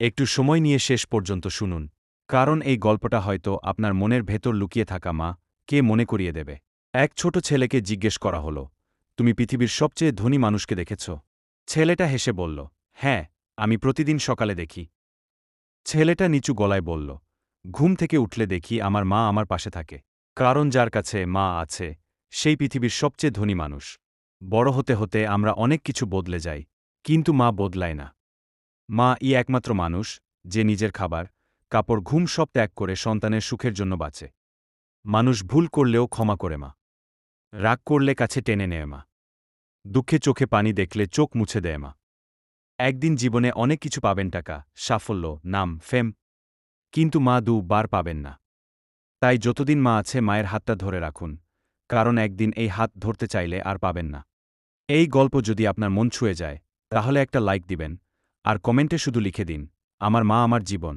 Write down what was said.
একটু সময় নিয়ে শেষ পর্যন্ত শুনুন। কারণ এই গল্পটা হয়তো আপনার মনের ভেতর লুকিয়ে থাকা মা কে মনে করিয়ে দেবে। এক ছোট ছেলেকে জিজ্ঞেস করা হলো, তুমি পৃথিবীর সবচেয়ে ধনী মানুষকে দেখেছ? ছেলেটা হেসে বলল হ্যাঁ আমি প্রতিদিন সকালে দেখি। ছেলেটা নিচু গলায় বলল, ঘুম থেকে উঠলে দেখি আমার মা আমার পাশে থাকে। কারণ যার কাছে মা আছে, সেই পৃথিবীর সবচেয়ে ধনী মানুষ। বড় হতে হতে আমরা অনেক কিছু বদলে যাই, কিন্তু মা বদলায় না। মা ই একমাত্র মানুষ, যে নিজের খাবার, কাপড় ঘুম সব ত্যাগ করে সন্তানের সুখের জন্য বাঁচে। মানুষ ভুল করলেও ক্ষমা করে মা। রাগ করলে কাছে টেনে নেয় মা। দুঃখে চোখে পানি দেখলে চোখ মুছে দেয় মা। একদিন জীবনে অনেক কিছু পাবেন টাকা, সাফল্য, নাম, ফেম। কিন্তু মা দু বার পাবেন না। তাই যতদিন মা আছে, মায়ের হাতটা ধরে রাখুন। কারণ একদিন এই হাত ধরতে চাইলে আর পাবেন না। এই গল্প যদি আপনার মন ছুঁয়ে যায়, তাহলে একটা লাইক দিবেন আর কমেন্টে শুধু লিখে দিন আমার মা আমার জীবন।